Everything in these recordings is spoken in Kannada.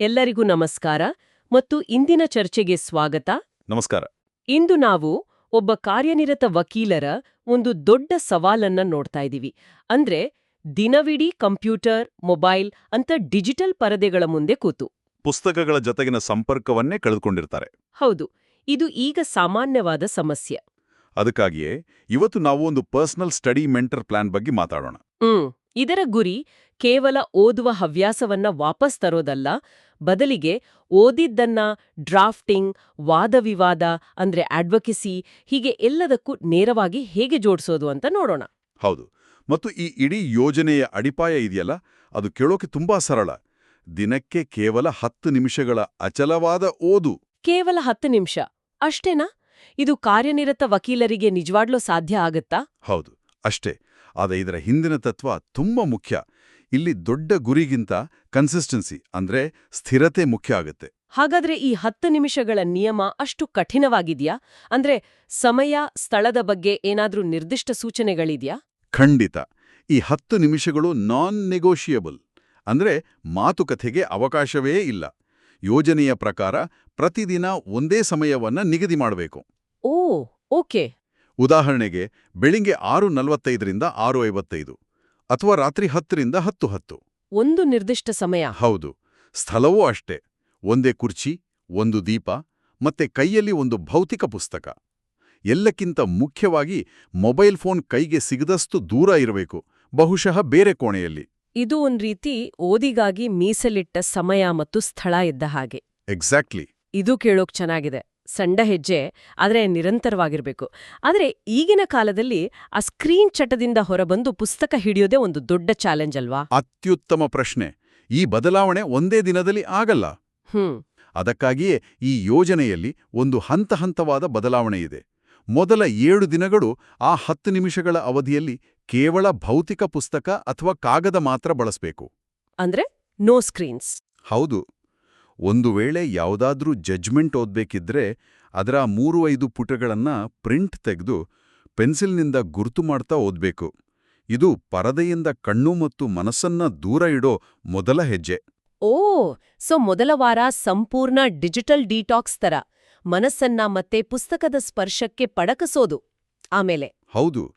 ಎಲ್ಲರಿಗೂ ನಮಸ್ಕಾರ ಮತ್ತು ಇಂದಿನ ಚರ್ಚೆಗೆ ಸ್ವಾಗತ. ನಮಸ್ಕಾರ. ಇಂದು ನಾವು ಒಬ್ಬ ಕಾರ್ಯನಿರತ ವಕೀಲರ ಒಂದು ದೊಡ್ಡ ಸವಾಲನ್ನ ನೋಡ್ತಾ ಇದ್ದೀವಿ. ಅಂದ್ರೆ ದಿನವಿಡೀ ಕಂಪ್ಯೂಟರ್ ಮೊಬೈಲ್ ಅಂತ ಡಿಜಿಟಲ್ ಪರದೆಗಳ ಮುಂದೆ ಕೂತು. ಪುಸ್ತಕಗಳ ಜೊತೆಗಿನ ಸಂಪರ್ಕವನ್ನೇ ಕಳೆದುಕೊಂಡಿರ್ತಾರೆ. ಹೌದು ಇದು ಈಗ ಸಾಮಾನ್ಯವಾದ ಸಮಸ್ಯೆ. ಅದಕ್ಕಾಗಿಯೇ ಇವತ್ತು ನಾವು ಒಂದು ಪರ್ಸನಲ್ ಸ್ಟಡಿ ಮೆಂಟರ್ ಪ್ಲಾನ್ ಬಗ್ಗೆ ಮಾತಾಡೋಣ. ಹ್ಮ್. ಇದರ ಗುರಿ ಕೇವಲ ಓದುವ ಹವ್ಯಾಸವನ್ನ ವಾಪಸ್ ತರೋದಲ್ಲ ಬದಲಿಗೆ ಓದಿದ್ದನ್ನ ಡ್ರಾಫ್ಟಿಂಗ್ ವಾದವಿವಾದ ಅಂದ್ರೆ ಅಡ್ವೊಕೆಸಿ ಹೀಗೆ ಎಲ್ಲದಕ್ಕೂ ನೇರವಾಗಿ ಹೇಗೆ ಜೋಡಿಸೋದು ಅಂತ ನೋಡೋಣ. ಹೌದು. ಮತ್ತು ಈ ಇಡೀ ಯೋಜನೆಯ ಅಡಿಪಾಯ ಇದೆಯಲ್ಲ ಅದು ಕೇಳೋಕೆ ತುಂಬಾ ಸರಳ. ದಿನಕ್ಕೆ ಕೇವಲ ಹತ್ತು ನಿಮಿಷಗಳ ಅಚಲವಾದ ಓದು. ಕೇವಲ ಹತ್ತು ನಿಮಿಷ. ಅಷ್ಟೇನಾ? ಇದು ಕಾರ್ಯನಿರತ ವಕೀಲರಿಗೆ ನಿಜವಾಡ್ಲೂ ಸಾಧ್ಯ ಆಗತ್ತಾ? ಹೌದು. ಅಷ್ಟೇ. ಆದರೆ ಇದರ ಹಿಂದಿನ ತತ್ವ ತುಂಬಾ ಮುಖ್ಯ. ಇಲ್ಲಿ ದೊಡ್ಡ ಗುರಿಗಿಂತ ಕನ್ಸಿಸ್ಟೆನ್ಸಿ ಅಂದ್ರೆ ಸ್ಥಿರತೆ ಮುಖ್ಯ ಆಗುತ್ತೆ. ಹಾಗಾದ್ರೆ ಈ ಹತ್ತು ನಿಮಿಷಗಳ ನಿಯಮ ಅಷ್ಟು ಕಠಿಣವಾಗಿದ್ಯಾ? ಅಂದ್ರೆ ಸಮಯ ಸ್ಥಳದ ಬಗ್ಗೆ ಏನಾದ್ರೂ ನಿರ್ದಿಷ್ಟ ಸೂಚನೆಗಳಿದ್ಯಾ? ಖಂಡಿತ. ಈ ಹತ್ತು ನಿಮಿಷಗಳು ನಾನ್ ನೆಗೋಷಿಯಬಲ್ ಅಂದ್ರೆ ಮಾತುಕತೆಗೆ ಅವಕಾಶವೇ ಇಲ್ಲ. ಯೋಜನೆಯ ಪ್ರಕಾರ ಪ್ರತಿದಿನ ಒಂದೇ ಸಮಯವನ್ನ ನಿಗದಿ ಮಾಡಬೇಕು. Oh okay. ಉದಾಹರಣೆಗೆ ಬೆಳಿಗ್ಗೆ ಆರು ನಲವತ್ತೈದರಿಂದ ಆರು ಐವತ್ತೈದು ಅಥವಾ ರಾತ್ರಿ ಹತ್ತರಿಂದ ಹತ್ತು ಹತ್ತು. ಒಂದು ನಿರ್ದಿಷ್ಟ ಸಮಯ. ಹೌದು ಸ್ಥಳವೂ ಅಷ್ಟೇ. ಒಂದೇ ಕುರ್ಚಿ ಒಂದು ದೀಪ ಮತ್ತೆ ಕೈಯಲ್ಲಿ ಒಂದು ಭೌತಿಕ ಪುಸ್ತಕ. ಎಲ್ಲಕ್ಕಿಂತ ಮುಖ್ಯವಾಗಿ ಮೊಬೈಲ್ ಫೋನ್ ಕೈಗೆ ಸಿಗದಷ್ಟು ದೂರ ಇರಬೇಕು ಬಹುಶಃ ಬೇರೆ ಕೋಣೆಯಲ್ಲಿ. ಇದು ಒಂದ್ ರೀತಿ ಓದಿಗಾಗಿ ಮೀಸಲಿಟ್ಟ ಸಮಯ ಮತ್ತು ಸ್ಥಳ ಇದ್ದ ಹಾಗೆ. ಎಕ್ಸಾಕ್ಟ್ಲಿ ಇದು ಕೇಳೋಕ್ ಚೆನ್ನಾಗಿದೆ. ಸಣ್ಣ ಹೆಜ್ಜೆ ಆದ್ರೆ ನಿರಂತರವಾಗಿರಬೇಕು. ಆದ್ರೆ ಈಗಿನ ಕಾಲದಲ್ಲಿ ಆ ಸ್ಕ್ರೀನ್ ಚಟದಿಂದ ಹೊರಬಂದು ಪುಸ್ತಕ ಹಿಡಿಯೋದೇ ಒಂದು ದೊಡ್ಡ ಚಾಲೆಂಜ್ ಅಲ್ವಾ? ಅತ್ಯುತ್ತಮ ಪ್ರಶ್ನೆ. ಈ ಬದಲಾವಣೆ ಒಂದೇ ದಿನದಲ್ಲಿ ಆಗಲ್ಲ. ಹ್ಮ್. ಅದಕ್ಕಾಗಿಯೇ ಈ ಯೋಜನೆಯಲ್ಲಿ ಒಂದು ಹಂತ ಹಂತವಾದ ಬದಲಾವಣೆ ಇದೆ. ಮೊದಲ ಏಳು ದಿನಗಳು ಆ ಹತ್ತು ನಿಮಿಷಗಳ ಅವಧಿಯಲ್ಲಿ ಕೇವಲ ಭೌತಿಕ ಪುಸ್ತಕ ಅಥವಾ ಕಾಗದ ಮಾತ್ರ ಬಳಸಬೇಕು. ಅಂದ್ರೆ ನೋ ಸ್ಕ್ರೀನ್ಸ್ ಹೌದು. ಒಂದು ವೇಳೆ ಯಾವುದಾದ್ರೂ ಜಜ್ಮೆಂಟ್ ಓದ್ಬೇಕಿದ್ರೆ ಅದರ ಮೂರು ಐದು ಪುಟಗಳನ್ನು ಪ್ರಿಂಟ್ ತೆಗೆದು ಪೆನ್ಸಿಲ್ನಿಂದ ಗುರುತು ಮಾಡ್ತಾ ಓದ್ಬೇಕು. ಇದು ಪರದೆಯಿಂದ ಕಣ್ಣು ಮತ್ತು ಮನಸ್ಸನ್ನ ದೂರ ಇಡೋ ಮೊದಲ ಹೆಜ್ಜೆ. ಓ ಸೊ ಮೊದಲ ವಾರ ಸಂಪೂರ್ಣ ಡಿಜಿಟಲ್ ಡಿಟಾಕ್ಸ್ ತರ ಮನಸ್ಸನ್ನ ಮತ್ತೆ ಪುಸ್ತಕದ ಸ್ಪರ್ಶಕ್ಕೆ ಪಡಕಸೋದು ಆಮೇಲೆ. ಹೌದು.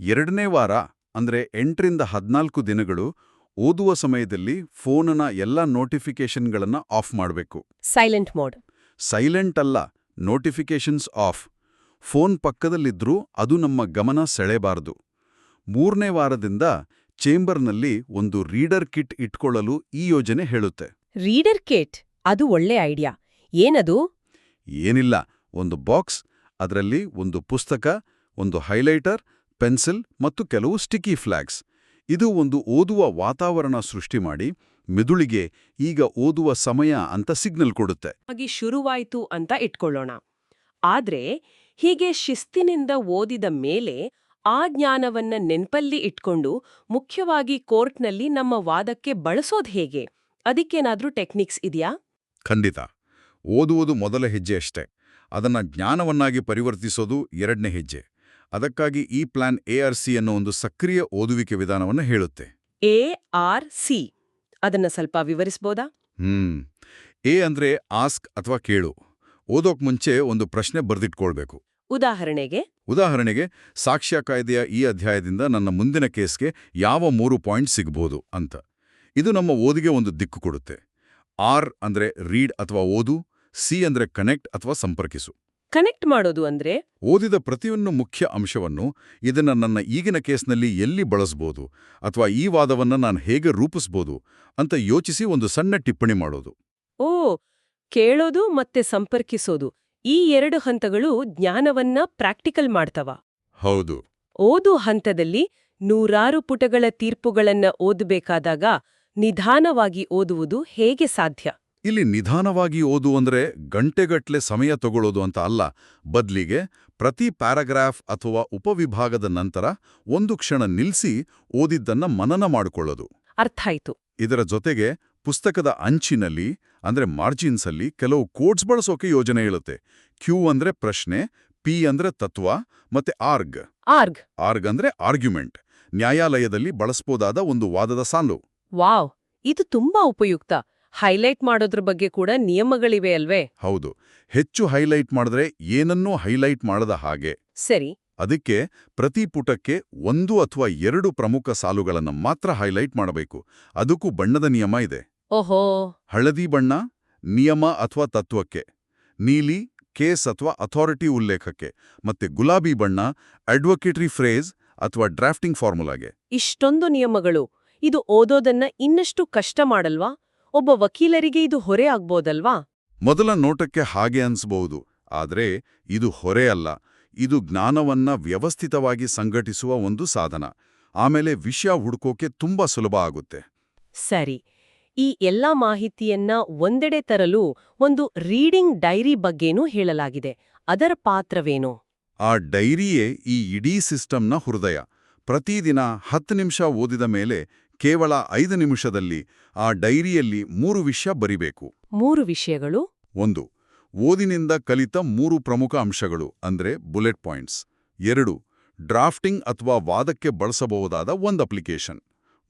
ಎರಡನೇ ವಾರ ಅಂದ್ರೆ ಎಂಟರಿಂದ ಹದ್ನಾಲ್ಕು ದಿನಗಳು ಓದುವ ಸಮಯದಲ್ಲಿ ಫೋನನ ಎಲ್ಲ ನೋಟಿಫಿಕೇಷನ್ಗಳನ್ನ ಆಫ್ ಮಾಡಬೇಕು. ಸೈಲೆಂಟ್ ಮೋಡ್ ಸೈಲೆಂಟ್ ಅಲ್ಲ ನೋಟಿಫಿಕೇಷನ್ಸ್ ಆಫ್ ಫೋನ್ ಪಕ್ಕದಲ್ಲಿದ್ರೂ ಅದು ನಮ್ಮ ಗಮನ ಸೆಳೆಬಾರದು. ಮೂರನೇ ವಾರದಿಂದ ಚೇಂಬರ್ನಲ್ಲಿ ಒಂದು ರೀಡರ್ ಕಿಟ್ ಇಟ್ಕೊಳ್ಳಲು ಈ ಯೋಜನೆ ಹೇಳುತ್ತೆ. Reader kit? ಅದು ಒಳ್ಳೆ ಐಡಿಯಾ. ಏನದು? ಏನಿಲ್ಲ ಒಂದು ಬಾಕ್ಸ್ ಅದರಲ್ಲಿ ಒಂದು ಪುಸ್ತಕ ಒಂದು ಹೈಲೈಟರ್ ಪೆನ್ಸಿಲ್ ಮತ್ತು ಕೆಲವು ಸ್ಟಿಕಿ ಫ್ಲಾಗ್ಸ್. ಇದು ಒಂದು ಓದುವ ವಾತಾವರಣ ಸೃಷ್ಟಿ ಮಾಡಿ ಮೆದುಳಿಗೆ ಈಗ ಓದುವ ಸಮಯ ಅಂತ ಸಿಗ್ನಲ್ ಕೊಡುತ್ತೆ. ಹಾಗೆ ಶುರುವಾಯಿತು ಅಂತ ಇಟ್ಕೊಳ್ಳೋಣ. ಆದ್ರೆ ಹೀಗೆ ಶಿಸ್ತಿನಿಂದ ಓದಿದ ಮೇಲೆ ಆ ಜ್ಞಾನವನ್ನ ನೆನ್ಪಲ್ಲಿ ಇಟ್ಕೊಂಡು ಮುಖ್ಯವಾಗಿ ಕೋರ್ಟ್ನಲ್ಲಿ ನಮ್ಮ ವಾದಕ್ಕೆ ಬಳಸೋದ್ ಹೇಗೆ? ಅದಕ್ಕೇನಾದ್ರೂ ಟೆಕ್ನಿಕ್ಸ್ ಇದೆಯಾ? ಖಂಡಿತ. ಓದುವುದು ಮೊದಲ ಹೆಜ್ಜೆ ಅಷ್ಟೇ. ಅದನ್ನ ಜ್ಞಾನವನ್ನಾಗಿ ಪರಿವರ್ತಿಸೋದು ಎರಡನೇ ಹೆಜ್ಜೆ. ಅದಕ್ಕಾಗಿ ಈ ಪ್ಲಾನ್ ಎಆರ್ ಸಿ ಅನ್ನೋ ಒಂದು ಸಕ್ರಿಯ ಓದುವಿಕೆ ವಿಧಾನವನ್ನು ಹೇಳುತ್ತೆ. A R C. ಅದನ್ನ ಸ್ವಲ್ಪ ವಿವರಿಸಬಹುದಾ ಹ್ಮ್. ಎ ಅಂದ್ರೆ ಆಸ್ಕ್ ಅಥವಾ ಕೇಳು. ಓದೋಕ್ ಮುಂಚೆ ಒಂದು ಪ್ರಶ್ನೆ ಬರೆದಿಟ್ಕೊಳ್ಬೇಕು. ಉದಾಹರಣೆಗೆ? ಉದಾಹರಣೆಗೆ ಸಾಕ್ಷ್ಯ ಕಾಯ್ದೆಯ ಈ ಅಧ್ಯಾಯದಿಂದ ನನ್ನ ಮುಂದಿನ ಕೇಸ್ಗೆ ಯಾವ ಮೂರು ಪಾಯಿಂಟ್ ಸಿಗ್ಬೋದು ಅಂತ. ಇದು ನಮ್ಮ ಓದಿಗೆ ಒಂದು ದಿಕ್ಕು ಕೊಡುತ್ತೆ. ಆರ್ ಅಂದ್ರೆ ರೀಡ್ ಅಥವಾ ಓದು ಸಿ ಅಂದ್ರೆ ಕನೆಕ್ಟ್ ಅಥವಾ ಸಂಪರ್ಕಿಸು. ಕನೆಕ್ಟ್ ಮಾಡೋದು ಅಂದ್ರೆ ಓದಿದ ಪ್ರತಿಯೊಂದು ಮುಖ್ಯ ಅಂಶವನ್ನು ಇದನ್ನ ನನ್ನ ಈಗಿನ ಕೇಸ್ನಲ್ಲಿ ಎಲ್ಲಿ ಬಳಸ್ಬೋದು ಅಥವಾ ಈ ವಾದವನ್ನ ನಾನು ಹೇಗೆ ರೂಪಿಸ್ಬೋದು ಅಂತ ಯೋಚಿಸಿ ಒಂದು ಸಣ್ಣ ಟಿಪ್ಪಣಿ ಮಾಡೋದು. ಓ ಕೇಳೋದು ಮತ್ತೆ ಸಂಪರ್ಕಿಸೋದು ಈ ಎರಡು ಹಂತಗಳು ಜ್ಞಾನವನ್ನ ಪ್ರಾಕ್ಟಿಕಲ್ ಮಾಡ್ತವ. ಹೌದು. ಓದು ಹಂತದಲ್ಲಿ ನೂರಾರು ಪುಟಗಳ ತೀರ್ಪುಗಳನ್ನ ಓದಬೇಕಾದಾಗ ನಿಧಾನವಾಗಿ ಓದುವುದು ಹೇಗೆ ಸಾಧ್ಯ? ಇಲ್ಲಿ ನಿಧಾನವಾಗಿ ಓದು ಅಂದ್ರೆ ಗಂಟೆಗಟ್ಲೆ ಸಮಯ ತಗೊಳ್ಳೋದು ಅಂತ ಅಲ್ಲ. ಬದಲಿಗೆ ಪ್ರತಿ ಪ್ಯಾರಾಗ್ರಾಫ್ ಅಥವಾ ಉಪವಿಭಾಗದ ನಂತರ ಒಂದು ಕ್ಷಣ ನಿಲ್ಸಿ ಓದಿದ್ದನ್ನ ಮನನ ಮಾಡಿಕೊಳ್ಳೋದು. ಅರ್ಥಾಯಿತು ಇದರ ಜೊತೆಗೆ ಪುಸ್ತಕದ ಅಂಚಿನಲ್ಲಿ ಅಂದ್ರೆ ಮಾರ್ಜಿನ್ಸಲ್ಲಿ ಕೆಲವು ಕೋಡ್ಸ್ ಬಳಸೋಕೆ ಯೋಜನೆ ಹೇಳುತ್ತೆ ಕ್ಯೂ ಅಂದ್ರೆ ಪ್ರಶ್ನೆ ಪಿ ಅಂದ್ರೆ ತತ್ವ ಮತ್ತೆ ಆರ್ಗ್. ಆರ್ಗ್. ಆರ್ಗ್ ಅಂದ್ರೆ ಆರ್ಗ್ಯುಮೆಂಟ್. ನ್ಯಾಯಾಲಯದಲ್ಲಿ ಬಳಸಬಹುದಾದ ಒಂದು ವಾದದ ಸಾಲು. ವಾವ್! ಇದು ತುಂಬಾ ಉಪಯುಕ್ತ. ಹೈಲೈಟ್ ಮಾಡೋದ್ರ ಬಗ್ಗೆ ಕೂಡ ನಿಯಮಗಳಿವೆ ಅಲ್ವೇ? ಹೌದು. ಹೆಚ್ಚು ಹೈಲೈಟ್ ಮಾಡಿದ್ರೆ ಏನನ್ನೂ ಹೈಲೈಟ್ ಮಾಡದ ಹಾಗೆ. ಸರಿ. ಅದಕ್ಕೆ ಪ್ರತಿ ಪುಟಕ್ಕೆ ಒಂದು ಅಥವಾ ಎರಡು ಪ್ರಮುಖ ಸಾಲುಗಳನ್ನು ಮಾತ್ರ ಹೈಲೈಟ್ ಮಾಡಬೇಕು. ಅದಕ್ಕೂ ಬಣ್ಣದ ನಿಯಮ ಇದೆ. ಓಹೋ. ಹಳದಿ ಬಣ್ಣ ನಿಯಮ ಅಥವಾ ತತ್ವಕ್ಕೆ. ನೀಲಿ ಕೇಸ್ ಅಥವಾ ಅಥಾರಿಟಿ ಉಲ್ಲೇಖಕ್ಕೆ. ಮತ್ತೆ ಗುಲಾಬಿ ಬಣ್ಣ ಅಡ್ವೊಕೇಟರಿ ಫ್ರೇಜ್ ಅಥವಾ ಡ್ರಾಫ್ಟಿಂಗ್ ಫಾರ್ಮುಲಾಗೆ. ಇಷ್ಟೊಂದು ನಿಯಮಗಳು. ಇದು ಓದೋದನ್ನ ಇನ್ನಷ್ಟು ಕಷ್ಟ ಮಾಡಲ್ವಾ? ಒಬ್ಬ ವಕೀಲರಿಗೆ ಇದು ಹೊರೆ ಆಗ್ಬೋದಲ್ವಾ? ಮೊದಲ ನೋಟಕ್ಕೆ ಹಾಗೆ ಅನ್ಸಬಹುದು ಆದರೆ ಇದು ಹೊರೆ ಅಲ್ಲ ಇದು ಜ್ಞಾನವನ್ನ ವ್ಯವಸ್ಥಿತವಾಗಿ ಸಂಘಟಿಸುವ ಒಂದು ಸಾಧನ. ಆಮೇಲೆ ವಿಷಯ ಹುಡುಕೋಕೆ ತುಂಬಾ ಸುಲಭ ಆಗುತ್ತೆ. ಸರಿ. ಈ ಎಲ್ಲಾ ಮಾಹಿತಿಯನ್ನ ಒಂದೆಡೆ ತರಲು ಒಂದು ರೀಡಿಂಗ್ ಡೈರಿ ಬಗ್ಗೆನೂ ಹೇಳಲಾಗಿದೆ. ಅದರ ಪಾತ್ರವೇನು? ಆ ಡೈರಿಯೇ ಈ ಇಡೀ ಸಿಸ್ಟಮ್ನ ಹೃದಯ. ಪ್ರತಿದಿನ ಹತ್ತು ನಿಮಿಷ ಓದಿದ ಮೇಲೆ ಕೇವಲ ಐದು ನಿಮಿಷದಲ್ಲಿ ಆ ಡೈರಿಯಲ್ಲಿ ಮೂರು ವಿಷಯ ಬರಿಬೇಕು. ಮೂರು ವಿಷಯಗಳು. ಒಂದು ಓದಿನಿಂದ ಕಲಿತ ಮೂರು ಪ್ರಮುಖ ಅಂಶಗಳು ಅಂದ್ರೆ ಬುಲೆಟ್ ಪಾಯಿಂಟ್ಸ್. ಎರಡು ಡ್ರಾಫ್ಟಿಂಗ್ ಅಥವಾ ವಾದಕ್ಕೆ ಬಳಸಬಹುದಾದ ಒಂದು ಅಪ್ಲಿಕೇಶನ್.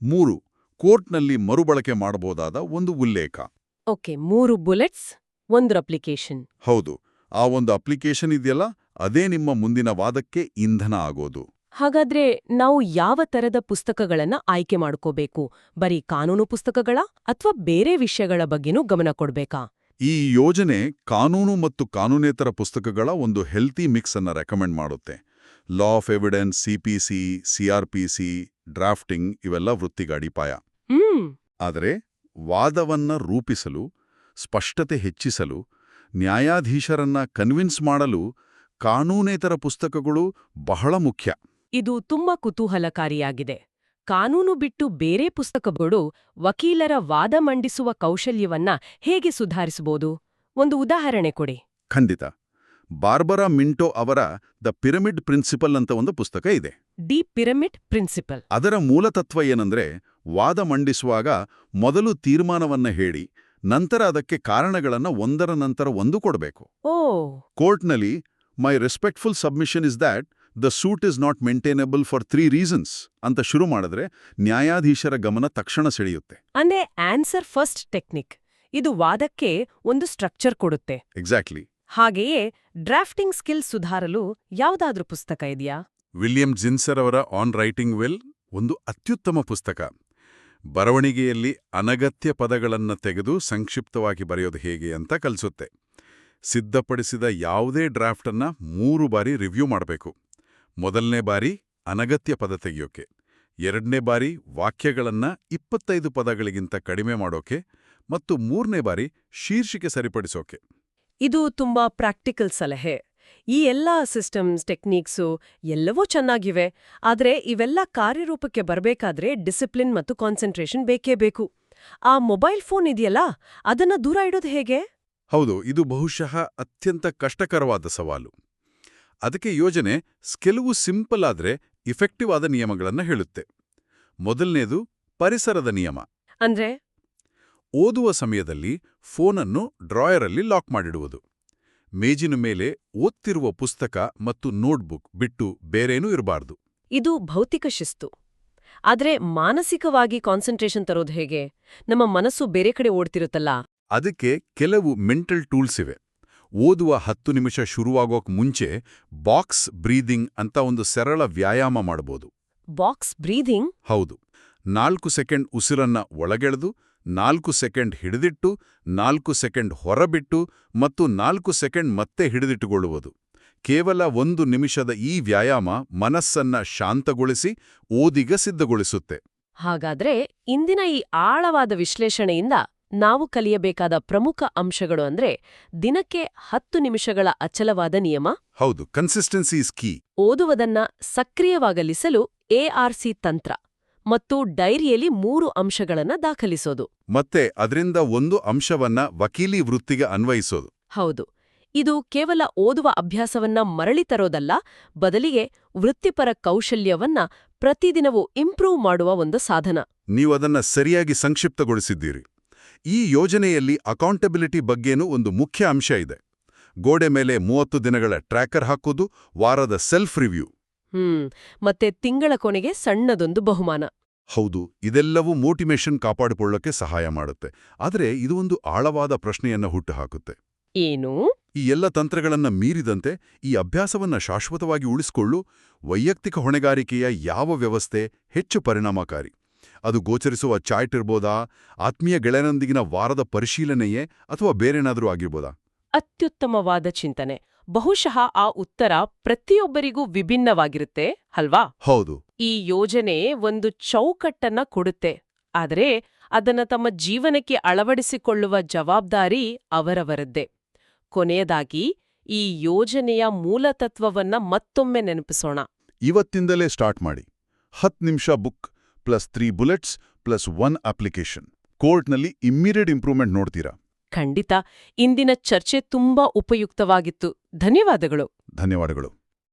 ಮೂರು ಕೋರ್ಟ್ನಲ್ಲಿ ಮರುಬಳಕೆ ಮಾಡಬಹುದಾದ ಒಂದು ಉಲ್ಲೇಖ. ಓಕೆ ಮೂರು ಬುಲೆಟ್ಸ್ ಒಂದು ಅಪ್ಲಿಕೇಶನ್. ಹೌದು ಆ ಒಂದು ಅಪ್ಲಿಕೇಶನ್ ಇದೆಯಲ್ಲ ಅದೇ ನಿಮ್ಮ ಮುಂದಿನ ವಾದಕ್ಕೆ ಇಂಧನ ಆಗೋದು. ಹಾಗಾದ್ರೆ ನಾವು ಯಾವ ತರದ ಪುಸ್ತಕಗಳನ್ನ ಆಯ್ಕೆ ಮಾಡ್ಕೋಬೇಕು? ಬರೀ ಕಾನೂನು ಪುಸ್ತಕಗಳ ಅಥವಾ ಬೇರೆ ವಿಷಯಗಳ ಬಗ್ಗೆನೂ ಗಮನ ಕೊಡ್ಬೇಕಾ? ಈ ಯೋಜನೆ ಕಾನೂನು ಮತ್ತು ಕಾನೂನೇತರ ಪುಸ್ತಕಗಳ ಒಂದು ಹೆಲ್ತಿ ಮಿಕ್ಸ್ ಅನ್ನ ರೆಕಮೆಂಡ್ ಮಾಡುತ್ತೆ. Law of evidence CPC CrPC drafting ಇವೆಲ್ಲ ವೃತ್ತಿಗ ಅಡಿಪಾಯ ಹ್ಮ್. ಆದರೆ ವಾದವನ್ನ ರೂಪಿಸಲು ಸ್ಪಷ್ಟತೆ ಹೆಚ್ಚಿಸಲು ನ್ಯಾಯಾಧೀಶರನ್ನ ಕನ್ವಿನ್ಸ್ ಮಾಡಲು ಕಾನೂನೇತರ ಪುಸ್ತಕಗಳು ಬಹಳ ಮುಖ್ಯ. ಇದು ತುಂಬಾ ಕುತೂಹಲಕಾರಿಯಾಗಿದೆ. ಕಾನೂನು ಬಿಟ್ಟು ಬೇರೆ ಪುಸ್ತಕಗಳು ವಕೀಲರ ವಾದ ಮಂಡಿಸುವ ಕೌಶಲ್ಯವನ್ನ ಹೇಗೆ ಸುಧಾರಿಸಬಹುದು? ಒಂದು ಉದಾಹರಣೆ ಕೊಡಿ. ಖಂಡಿತ. ಬಾರ್ಬರಾ ಮಿಂಟೋ ಅವರ ದ ಪಿರಮಿಡ್ ಪ್ರಿನ್ಸಿಪಲ್ ಅಂತ ಒಂದು ಪುಸ್ತಕ ಇದೆ. The pyramid principle. ಅದರ ಮೂಲತತ್ವ ಏನಂದ್ರೆ ವಾದ ಮಂಡಿಸುವಾಗ ಮೊದಲು ತೀರ್ಮಾನವನ್ನ ಹೇಳಿ ನಂತರ ಅದಕ್ಕೆ ಕಾರಣಗಳನ್ನ ಒಂದರ ನಂತರ ಒಂದು ಕೊಡಬೇಕು. ಓ. ಕೋರ್ಟ್ನಲ್ಲಿ my respectful submission is that the suit is not maintainable for three reasons ಅಂತ ಶುರು ಮಾಡಿದ್ರೆ ನ್ಯಾಯಾಧೀಶರ ಗಮನ ತಕ್ಷಣ ಸೆಳೆಯುತ್ತೆ. ಅಂದ್ರೆ ಆನ್ಸರ್ ಫಸ್ಟ್ ಟೆಕ್ನಿಕ್. ಇದು ವಾದಕ್ಕೆ ಒಂದು ಸ್ಟ್ರಕ್ಚರ್ ಕೊಡುತ್ತೆ. ಎಕ್ಸಾಕ್ಟ್ಲಿ ಹಾಗೆಯೇ ಡ್ರಾಫ್ಟಿಂಗ್ ಸ್ಕಿಲ್ ಸುಧಾರಲು ಯಾವುದಾದ್ರೂ ಪುಸ್ತಕ ಇದೆಯಾ? ವಿಲಿಯಂ ಜಿನ್ಸರ್ ಅವರ ಆನ್ ರೈಟಿಂಗ್ ವೆಲ್ ಒಂದು ಅತ್ಯುತ್ತಮ ಪುಸ್ತಕ. ಬರವಣಿಗೆಯಲ್ಲಿ ಅನಗತ್ಯ ಪದಗಳನ್ನ ತೆಗೆದು ಸಂಕ್ಷಿಪ್ತವಾಗಿ ಬರೆಯೋದು ಹೇಗೆ ಅಂತ ಕಲಿಸುತ್ತೆ. ಸಿದ್ಧಪಡಿಸಿದ ಯಾವುದೇ ಡ್ರಾಫ್ಟನ್ನ ಮೂರು ಬಾರಿ ರಿವ್ಯೂ ಮಾಡಬೇಕು. ಮೊದಲನೇ ಬಾರಿ ಅನಗತ್ಯ ಪದ ತೆಗೆಯೋಕೆ ಎರಡನೇ ಬಾರಿ ವಾಕ್ಯಗಳನ್ನ ಇಪ್ಪತ್ತೈದು ಪದಗಳಿಗಿಂತ ಕಡಿಮೆ ಮಾಡೋಕೆ ಮತ್ತು ಮೂರನೇ ಬಾರಿ ಶೀರ್ಷಿಕೆ ಸರಿಪಡಿಸೋಕೆ. ಇದು ತುಂಬಾ ಪ್ರಾಕ್ಟಿಕಲ್ ಸಲಹೆ. ಈ ಎಲ್ಲ ಸಿಸ್ಟಮ್ಸ್ ಟೆಕ್ನಿಕ್ಸು ಎಲ್ಲವೂ ಚೆನ್ನಾಗಿವೆ ಆದರೆ ಇವೆಲ್ಲ ಕಾರ್ಯರೂಪಕ್ಕೆ ಬರಬೇಕಾದ್ರೆ ಡಿಸಿಪ್ಲಿನ್ ಮತ್ತು ಕಾನ್ಸಂಟ್ರೇಷನ್ ಬೇಕೇ ಬೇಕು. ಆ ಮೊಬೈಲ್ ಫೋನ್ ಇದೆಯಲ್ಲ ಅದನ್ನ ದೂರ ಇಡೋದು ಹೇಗೆ? ಹೌದು ಇದು ಬಹುಶಃ ಅತ್ಯಂತ ಕಷ್ಟಕರವಾದ ಸವಾಲು. ಅದಕ್ಕೆ ಯೋಜನೆ ಕೆಲವು ಸಿಂಪಲ್ ಆದ್ರೆ ಇಫೆಕ್ಟಿವ್ ಆದ ನಿಯಮಗಳನ್ನ ಹೇಳುತ್ತೆ. ಮೊದಲನೇದು ಪರಿಸರದ ನಿಯಮ. ಅಂದ್ರೆ? ಓದುವ ಸಮಯದಲ್ಲಿ ಫೋನನ್ನು ಡ್ರಾಯರಲ್ಲಿ ಲಾಕ್ ಮಾಡಿಡುವುದು. ಮೇಜಿನ ಮೇಲೆ ಓದ್ತಿರುವ ಪುಸ್ತಕ ಮತ್ತು ನೋಟ್ಬುಕ್ ಬಿಟ್ಟು ಬೇರೇನೂ ಇರಬಾರ್ದು. ಇದು ಭೌತಿಕ ಶಿಸ್ತು. ಆದ್ರೆ ಮಾನಸಿಕವಾಗಿ ಕಾನ್ಸಂಟ್ರೇಷನ್ ತರೋದು ಹೇಗೆ? ನಮ್ಮ ಮನಸ್ಸು ಬೇರೆ ಕಡೆ ಓಡ್ತಿರುತ್ತಲ್ಲ? ಅದಕ್ಕೆ ಕೆಲವು ಮೆಂಟಲ್ ಟೂಲ್ಸ್ ಇವೆ. ಓದುವ ಹತ್ತು ನಿಮಿಷ ಶುರುವಾಗೋಕ್ ಮುಂಚೆ ಬಾಕ್ಸ್ ಬ್ರೀದಿಂಗ್ ಅಂತ ಒಂದು ಸರಳ ವ್ಯಾಯಾಮ ಮಾಡಬಹುದು ಬಾಕ್ಸ್ ಬ್ರೀದಿಂಗ್? ಹೌದು. ನಾಲ್ಕು ಸೆಕೆಂಡ್ ಉಸಿರನ್ನ ಒಳಗೆಳೆದು ನಾಲ್ಕು ಸೆಕೆಂಡ್ ಹಿಡಿದಿಟ್ಟು ನಾಲ್ಕು ಸೆಕೆಂಡ್ ಹೊರಬಿಟ್ಟು ಮತ್ತು ನಾಲ್ಕು ಸೆಕೆಂಡ್ ಮತ್ತೆ ಹಿಡಿದಿಟ್ಟುಕೊಳ್ಳುವುದು. ಕೇವಲ ಒಂದು ನಿಮಿಷದ ಈ ವ್ಯಾಯಾಮ ಮನಸ್ಸನ್ನ ಶಾಂತಗೊಳಿಸಿ ಓದಿಗ ಸಿದ್ಧಗೊಳಿಸುತ್ತೆ. ಹಾಗಾದ್ರೆ ಇಂದಿನ ಈ ಆಳವಾದ ವಿಶ್ಲೇಷಣೆಯಿಂದ ನಾವು ಕಲಿಯಬೇಕಾದ ಪ್ರಮುಖ ಅಂಶಗಳು ಅಂದ್ರೆ ದಿನಕ್ಕೆ ಹತ್ತು ನಿಮಿಷಗಳ ಅಚಲವಾದ ನಿಯಮ. ಹೌದು ಕನ್ಸಿಸ್ಟೆನ್ಸಿ ಕೀ ಓದುವುದನ್ನ ಸಕ್ರಿಯವಾಗಲಿಸಲು ಎಆರ್ಸಿ ತಂತ್ರ ಮತ್ತು ಡೈರಿಯಲ್ಲಿ ಮೂರು ಅಂಶಗಳನ್ನ ದಾಖಲಿಸೋದು. ಮತ್ತೆ ಅದರಿಂದ ಒಂದು ಅಂಶವನ್ನ ವಕೀಲಿ ವೃತ್ತಿಗೆ ಅನ್ವಯಿಸೋದು. ಹೌದು ಇದು ಕೇವಲ ಓದುವ ಅಭ್ಯಾಸವನ್ನ ಮರಳಿ ತರೋದಲ್ಲ ಬದಲಿಗೆ ವೃತ್ತಿಪರ ಕೌಶಲ್ಯವನ್ನ ಪ್ರತಿದಿನವೂ ಇಂಪ್ರೂವ್ ಮಾಡುವ ಒಂದು ಸಾಧನ. ನೀವು ಅದನ್ನ ಸರಿಯಾಗಿ ಸಂಕ್ಷಿಪ್ತಗೊಳಿಸಿದ್ದೀರಿ. ಈ ಯೋಜನೆಯಲ್ಲಿ ಅಕೌಂಟಬಿಲಿಟಿ ಬಗ್ಗೆನೂ ಒಂದು ಮುಖ್ಯ ಅಂಶ ಇದೆ. ಗೋಡೆ ಮೇಲೆ ಮೂವತ್ತು ದಿನಗಳ ಟ್ರ್ಯಾಕರ್ ಹಾಕೋದು ವಾರದ ಸೆಲ್ಫ್ ರಿವ್ಯೂ. ಹ್ಮ್ ಮತ್ತೆ ತಿಂಗಳ ಕೊನೆಗೆ ಸಣ್ಣದೊಂದು ಬಹುಮಾನ. ಹೌದು ಇದೆಲ್ಲವೂ ಮೋಟಿವೇಶನ್ ಕಾಪಾಡಿಕೊಳ್ಳಕ್ಕೆ ಸಹಾಯ ಮಾಡುತ್ತೆ. ಆದರೆ ಇದು ಒಂದು ಆಳವಾದ ಪ್ರಶ್ನೆಯನ್ನ ಹುಟ್ಟುಹಾಕುತ್ತೆ. ಏನು? ಈ ಎಲ್ಲ ತಂತ್ರಗಳನ್ನ ಮೀರಿದಂತೆ ಈ ಅಭ್ಯಾಸವನ್ನ ಶಾಶ್ವತವಾಗಿ ಉಳಿಸಿಕೊಳ್ಳು. ವೈಯಕ್ತಿಕ ಹೊಣೆಗಾರಿಕೆಯ ಯಾವ ವ್ಯವಸ್ಥೆ ಹೆಚ್ಚು ಪರಿಣಾಮಕಾರಿ. ಅದು ಗೋಚರಿಸುವ ಚಾಯ್ಟ್ ಇರ್ಬೋದಾ? ಆತ್ಮೀಯ ಗೆಳೆಯನೊಂದಿಗಿನ ವಾರದ ಪರಿಶೀಲನೆಯೇ ಅಥವಾ ಬೇರೇನಾದರೂ ಆಗಿರ್ಬೋದಾ? ಅತ್ಯುತ್ತಮವಾದ ಚಿಂತನೆ. ಬಹುಶಃ ಆ ಉತ್ತರ ಪ್ರತಿಯೊಬ್ಬರಿಗೂ ವಿಭಿನ್ನವಾಗಿರುತ್ತೆ ಅಲ್ವಾ? ಹೌದು. ಈ ಯೋಜನೆ ಒಂದು ಚೌಕಟ್ಟನ್ನ ಕೊಡುತ್ತೆ. ಆದರೆ ಅದನ್ನ ತಮ್ಮ ಜೀವನಕ್ಕೆ ಅಳವಡಿಸಿಕೊಳ್ಳುವ ಜವಾಬ್ದಾರಿ ಅವರವರದ್ದೇ. ಕೊನೆಯದಾಗಿ ಈ ಯೋಜನೆಯ ಮೂಲತತ್ವವನ್ನ ಮತ್ತೊಮ್ಮೆ ನೆನಪಿಸೋಣ. ಇವತ್ತಿಂದಲೇ ಸ್ಟಾರ್ಟ್ ಮಾಡಿ. ಹತ್ತು ನಿಮಿಷ book. Plus three bullets plus one application. ಕೋರ್ಟ್ನಲ್ಲಿ ಇಮ್ಮಿಡಿಯೇಟ್ ಇಂಪ್ರೂವ್ಮೆಂಟ್ ನೋಡ್ತೀರಾ? ಖಂಡಿತ. ಇಂದಿನ ಚರ್ಚೆ ತುಂಬಾ ಉಪಯುಕ್ತವಾಗಿತ್ತು. ಧನ್ಯವಾದಗಳು. ಧನ್ಯವಾದಗಳು.